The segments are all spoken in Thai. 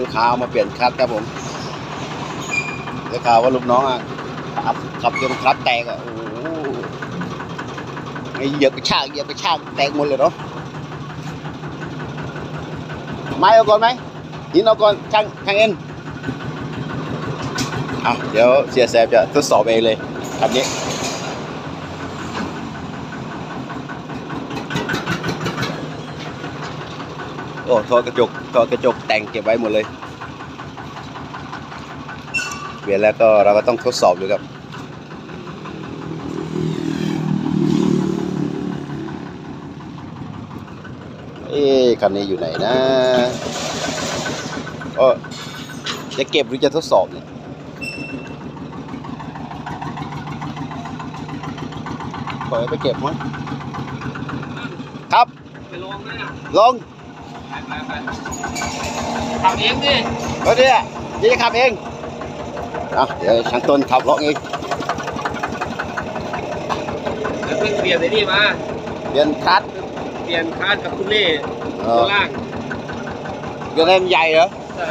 ลูกค้าเอามาเปลี่ยนคลัตช์ครับผมได้ข่าวว่าลูกน้องอะขับขับจนคลัตช์แตกอะโอ้โหไอ้เหยียบกระชากเหยียบกระชากแตกหมดเลยเนาะไม้เอาก่อนไหมหินเอาก่อนช่างช่างเอ็นอะเดี๋ยวเสียแสบจะทดสอบเองเลยคันนี้ โอ้ทอกระจกทอกระจกแต่งเก็บไว้หมดเลยเปลี่ยนแล้วก็เราก็ต้องทดสอบดูครับเอ๊คันนี้อยู่ไหนนะเออจะเก็บหรือจะทดสอบเนี่ยปล่อยไปเก็บมั้งครับ ไปลองนะลงไปไปไป ทำเองดิรถเนี่ยยี่จะขับเองอะเดี๋ยวช่างต้นขับเลาะเองแล้วเพิ่งเปลี่ยนไอ้นี่มา เปลี่ยนคลัตช์เปลี่ยนคาร์ดกับคุณเล่เอตัวอล่างเปลี่ยนอะไรมันใหญ่เหรอ ใช่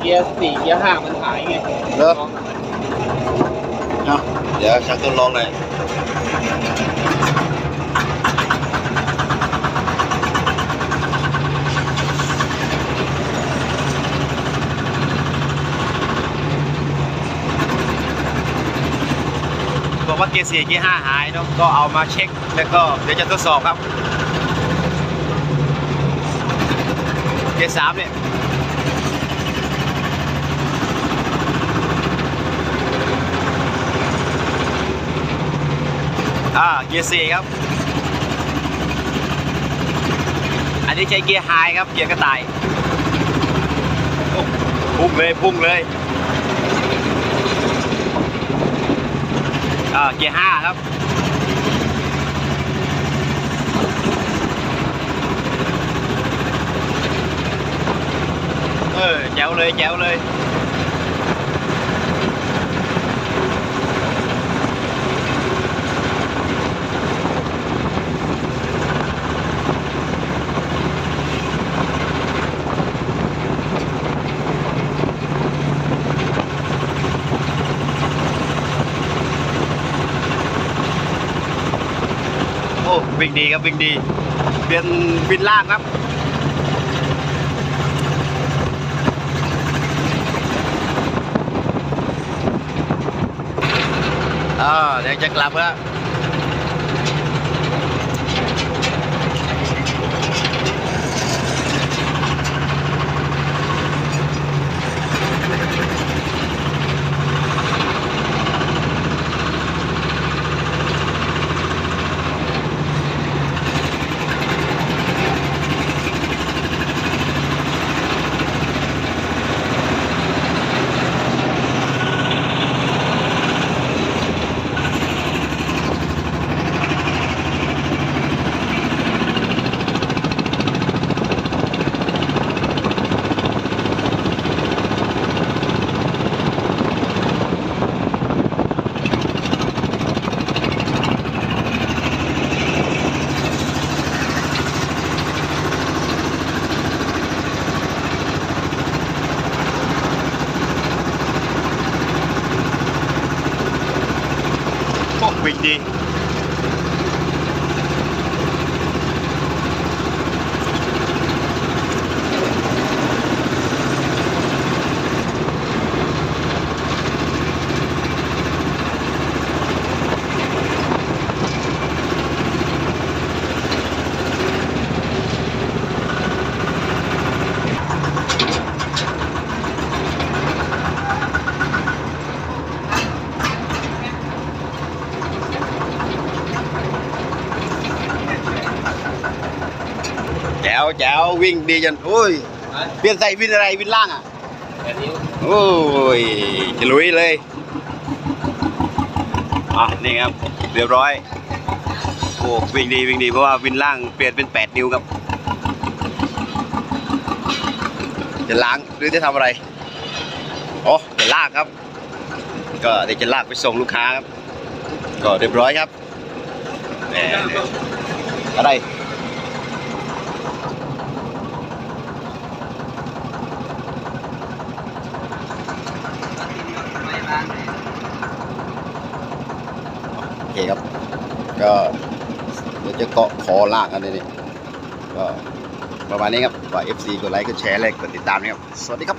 เกียร์สี่เกียร์ห้ามันหายไงเหรอลองเอาเดี๋ยวช่างต้นลองหน่อย ว่าเกียร์สี่เกียร์ห้าหายเนาะก็เอามาเช็ค แล้วก็เดี๋ยวจะทดสอบครับเกียร์สามเนี่ยอ่าเกียร์สี่ครับ อันนี้ใช้เกียร์ไฮครับ เกียร์กระต่าย พุ่งเลย พุ่งเลย อ่าเกียร์ห้าครับเออแจ๋วเลยแจ๋วเลย โอ้วิ่งดีครับวิ่งดีเปลี่ยนวินล่างครับอ่าเดี๋ยวจะกลับครับ โวิ่งดีแจ๋วแจ๋ววิ่งดีจนโอ้ยไปเปลี่ยนใส่วินอะไรวินล่างอะแค่นี้โอ้ยจะลุยเลยอะนี่ครับเรียบร้อยโอ้วิ่งดีวิ่งดีเพราะว่าวินล่างเปลี่ยนเป็น 8 นิ้วครับ จะล้างหรือจะทำอะไรอ๋อจะลากครับ ก็เดี๋ยวจะลากไปส่งลูกค้าครับ ก็เรียบร้อยครับแหมอะไร เคครับ ก็เดี๋ยวจะเกาะคอลากกันเลยนี่ก็ประมาณนี้ครับฝาก FC กดไลค์กดแชร์แลยกดติดตามนะครับ สวัสดีครับ